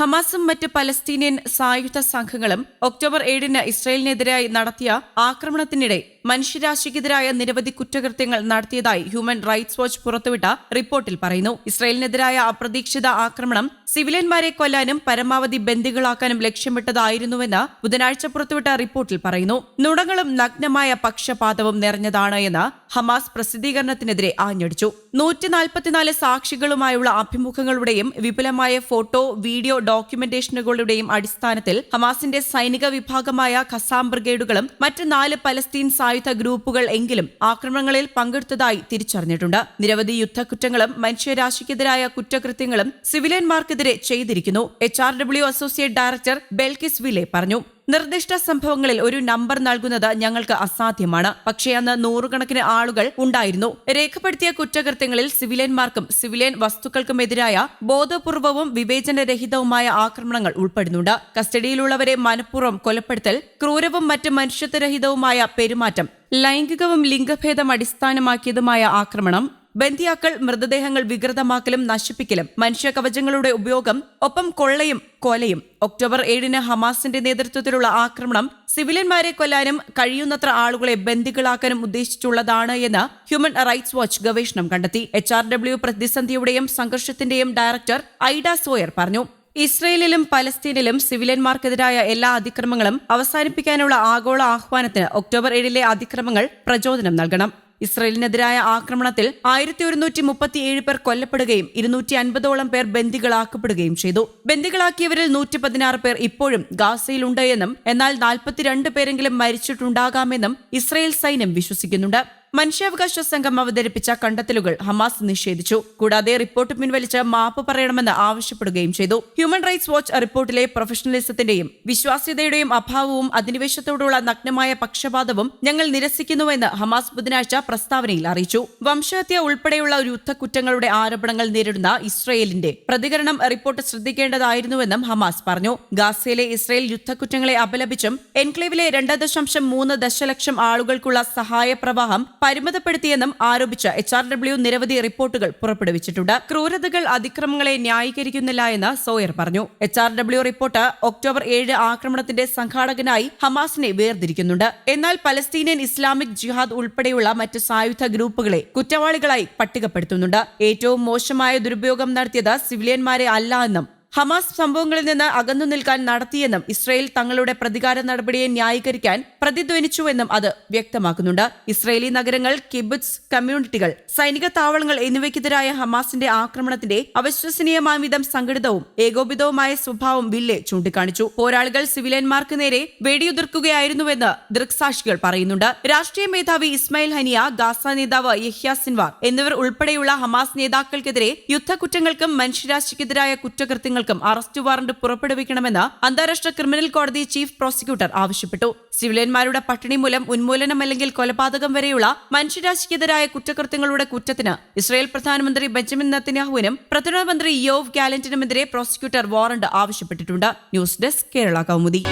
ഹമാസും മറ്റ് പലസ്തീനിയൻ സായുധ സംഘങ്ങളും ഒക്ടോബർ ഏഴിന് ഇസ്രയേലിനെതിരായി നടത്തിയ ആക്രമണത്തിനിടെ മനുഷ്യരാശിക്കെതിരായ നിരവധി കുറ്റകൃത്യങ്ങൾ നടത്തിയതായി ഹ്യൂമൻ റൈറ്റ്സ് വാച്ച് പുറത്തുവിട്ട റിപ്പോർട്ടിൽ പറയുന്നു. ഇസ്രയേലിനെതിരായ അപ്രതീക്ഷിത ആക്രമണം സിവിലിയന്മാരെ കൊല്ലാനും പരമാവധി ബന്ദികളാക്കാനും ലക്ഷ്യമിട്ടതായിരുന്നുവെന്ന് ബുധനാഴ്ച പുറത്തുവിട്ട റിപ്പോർട്ടിൽ പറയുന്നു. നുണങ്ങളും നഗ്നമായ പക്ഷപാതവും നിറഞ്ഞതാണ് എന്ന് ഹമാസ് പ്രസിദ്ധീകരണത്തിനെതിരെ ആഞ്ഞടിച്ചു. നൂറ്റി നാൽപ്പത്തിനാല് സാക്ഷികളുമായുള്ള അഭിമുഖങ്ങളുടെയും വിപുലമായ ഫോട്ടോ വീഡിയോ ഡോക്യുമെന്റേഷനുകളുടെയും അടിസ്ഥാനത്തിൽ ഹമാസിന്റെ സൈനിക വിഭാഗമായ ഖസാം ബ്രിഗേഡുകളും മറ്റ് നാല് പലസ്തീൻ സായുധ ഗ്രൂപ്പുകൾ എങ്കിലും ആക്രമണങ്ങളിൽ പങ്കെടുത്തതായി തിരിച്ചറിഞ്ഞിട്ടുണ്ട്. നിരവധി യുദ്ധക്കുറ്റങ്ങളും മനുഷ്യരാശിക്കെതിരായ കുറ്റകൃത്യങ്ങളും സിവിലിയന്മാർക്കെതിരെ ചെയ്തിരിക്കുന്നു. H R W associate director Belkis Wille പറഞ്ഞു. നിർദ്ദിഷ്ട സംഭവങ്ങളിൽ ഒരു നമ്പർ നൽകുന്നത് ഞങ്ങൾക്ക് അസാധ്യമാണ്. പക്ഷേ അന്ന് നൂറുകണക്കിന് ആളുകൾ ഉണ്ടായിരുന്നു. രേഖപ്പെടുത്തിയ കുറ്റകൃത്യങ്ങളിൽ സിവിലിയന്മാർക്കും സിവിലിയൻ വസ്തുക്കൾക്കുമെതിരായ ബോധപൂർവവും വിവേചനരഹിതവുമായ ആക്രമണങ്ങൾ ഉൾപ്പെടുന്നുണ്ട്. കസ്റ്റഡിയിലുള്ളവരെ മനഃപൂർവം കൊലപ്പെടുത്തൽ ക്രൂരവും മറ്റ് മനുഷ്യത്വരഹിതവുമായ പെരുമാറ്റം ലൈംഗികവും ലിംഗഭേദം അടിസ്ഥാനമാക്കിയതുമായ ആക്രമണം ബന്ദിയാക്കൾ മൃതദേഹങ്ങൾ വികൃതമാക്കലും നശിപ്പിക്കലും മനുഷ്യകവചങ്ങളുടെ ഉപയോഗം ഒപ്പം കൊള്ളയും കൊലയും. ഒക്ടോബർ ഏഴിന് ഹമാസിന്റെ നേതൃത്വത്തിലുള്ള ആക്രമണം സിവിലിയന്മാരെ കൊല്ലാനും കഴിയുന്നത്ര ആളുകളെ ബന്ദികളാക്കാനും ഉദ്ദേശിച്ചുള്ളതാണ് എന്ന് ഹ്യൂമൻ റൈറ്റ്സ് വാച്ച് ഗവേഷണം കണ്ടെത്തി. എച്ച് ആർ ഡബ്ല്യു പ്രതിസന്ധിയുടെയും സംഘർഷത്തിന്റെയും ഡയറക്ടർ ഐഡ സോയർ പറഞ്ഞു. ഇസ്രയേലിലും പലസ്തീനിലും സിവിലിയന്മാർക്കെതിരായ എല്ലാ അതിക്രമങ്ങളും അവസാനിപ്പിക്കാനുള്ള ആഗോള ആഹ്വാനത്തിന് ഒക്ടോബർ ഏഴിലെ അതിക്രമങ്ങൾ പ്രചോദനം നൽകണം. ഇസ്രയേലിനെതിരായ ആക്രമണത്തിൽ ആയിരത്തി ഒരുന്നൂറ്റി മുപ്പത്തിയേഴ് പേർ കൊല്ലപ്പെടുകയും ഇരുന്നൂറ്റി അൻപതോളം പേർ ബന്ദികളാക്കപ്പെടുകയും ചെയ്തു. ബന്ദികളാക്കിയവരിൽ നൂറ്റി പതിനാറ് പേർ ഇപ്പോഴും ഗാസയിലുണ്ട് എന്നും എന്നാൽ നാൽപ്പത്തിരണ്ട് പേരെങ്കിലും മരിച്ചിട്ടുണ്ടാകാമെന്നും ഇസ്രയേൽ സൈന്യം വിശ്വസിക്കുന്നുണ്ട്. മനുഷ്യാവകാശ സംഘം അവതരിപ്പിച്ച കണ്ടെത്തലുകൾ ഹമാസ് നിഷേധിച്ചു. കൂടാതെ റിപ്പോർട്ട് പിൻവലിച്ച് മാപ്പ് പറയണമെന്ന് ആവശ്യപ്പെടുകയും ചെയ്തു. ഹ്യൂമൻ റൈറ്റ്സ് വാച്ച് റിപ്പോർട്ടിലെ പ്രൊഫഷണലിസത്തിന്റെയും വിശ്വാസ്യതയുടെയും അഭാവവും അധിനിവേശത്തോടുള്ള നഗ്നമായ പക്ഷപാതവും ഞങ്ങൾ നിരസിക്കുന്നുവെന്ന് ഹമാസ് ബുധനാഴ്ച പ്രസ്താവനയിൽ അറിയിച്ചു. വംശഹത്യ ഉൾപ്പെടെയുള്ള യുദ്ധക്കുറ്റങ്ങളുടെ ആരോപണങ്ങൾ നേരിടുന്ന ഇസ്രയേലിന്റെ പ്രതികരണം റിപ്പോർട്ട് ശ്രദ്ധിക്കേണ്ടതായിരുന്നുവെന്നും ഹമാസ് പറഞ്ഞു. ഗാസയിലെ ഇസ്രയേൽ യുദ്ധക്കുറ്റങ്ങളെ അപലപിച്ചും എൻക്ലേവിലെ രണ്ട് ദശാംശം മൂന്ന് ദശലക്ഷം ആളുകൾക്കുള്ള സഹായ പ്രവാഹം പരിമിതപ്പെടുത്തിയെന്നും ആരോപിച്ച് എച്ച് ആർ ഡബ്ല്യു നിരവധി റിപ്പോർട്ടുകൾ പുറപ്പെടുവിച്ചിട്ടുണ്ട്. ക്രൂരതകൾ അതിക്രമങ്ങളെ ന്യായീകരിക്കുന്നില്ല എന്ന് സോയർ പറഞ്ഞു. H R W report October ഏഴ് ആക്രമണത്തിന്റെ സംഘാടകനായി ഹമാസിനെ വേർതിരിക്കുന്നുണ്ട്. എന്നാൽ പലസ്തീനിയൻ ഇസ്ലാമിക് ജിഹാദ് ഉൾപ്പെടെയുള്ള മറ്റ് സായുധ ഗ്രൂപ്പുകളെ കുറ്റവാളികളായി പട്ടികപ്പെടുത്തുന്നുണ്ട്. ഏറ്റവും മോശമായ ദുരുപയോഗം നടത്തിയത് സിവിലിയന്മാരെ അല്ല എന്നും ഹമാസ് സംഭവങ്ങളിൽ നിന്ന് അകന്നു നിൽക്കാൻ നടത്തിയെന്നും ഇസ്രയേൽ തങ്ങളുടെ പ്രതികാര നടപടിയെ ന്യായീകരിക്കാൻ പ്രതിധ്വനിച്ചുവെന്നും അത് വ്യക്തമാക്കുന്നുണ്ട്. ഇസ്രയേലി നഗരങ്ങൾ കിബുറ്റ്സ് കമ്മ്യൂണിറ്റികൾ സൈനിക താവളങ്ങൾ എന്നിവയ്ക്കെതിരായ ഹമാസിന്റെ ആക്രമണത്തിന്റെ അവിശ്വസനീയമായ വിധം സംഘടിതവും ഏകോപിതവുമായ സ്വഭാവം വില്ലെ ചൂണ്ടിക്കാണിച്ചു. പോരാളികൾ സിവിലിയന്മാർക്ക് നേരെ വെടിയുതിർക്കുകയായിരുന്നുവെന്ന് ദൃക്സാക്ഷികൾ പറയുന്നുണ്ട്. രാഷ്ട്രീയ മേധാവി ഇസ്മായിൽ ഹനിയ ഗാസ നേതാവ് യഹ്യ സിൻവാർ എന്നിവർ ഉൾപ്പെടെയുള്ള ഹമാസ് നേതാക്കൾക്കെതിരെ യുദ്ധക്കുറ്റങ്ങൾക്കും മനുഷ്യരാശിക്കെതിരായ കുറ്റകൃത്യങ്ങൾക്കും അറസ്റ്റ് വാറന്റ് പുറപ്പെടുവിക്കണമെന്ന് അന്താരാഷ്ട്ര ക്രിമിനൽ കോടതി ചീഫ് പ്രോസിക്യൂട്ടർ ആവശ്യപ്പെട്ടു. സിവിലിയന്മാരുടെ പട്ടിണി മൂലം ഉന്മൂലനം അല്ലെങ്കിൽ കൊലപാതകം വരെയുള്ള മനുഷ്യരാശിക്കെതിരായ കുറ്റകൃത്യങ്ങളുടെ കുറ്റത്തിന് ഇസ്രായേൽ പ്രധാനമന്ത്രി ബെഞ്ചമിൻ നത്തന്യാഹുവിനും പ്രധാനമന്ത്രി യോവ് ഗാലന്റിനുമെതിരെ പ്രോസിക്യൂട്ടർ വാറന്റ് ആവശ്യപ്പെട്ടിട്ടുണ്ട്. News desk Kerala Kaumudi.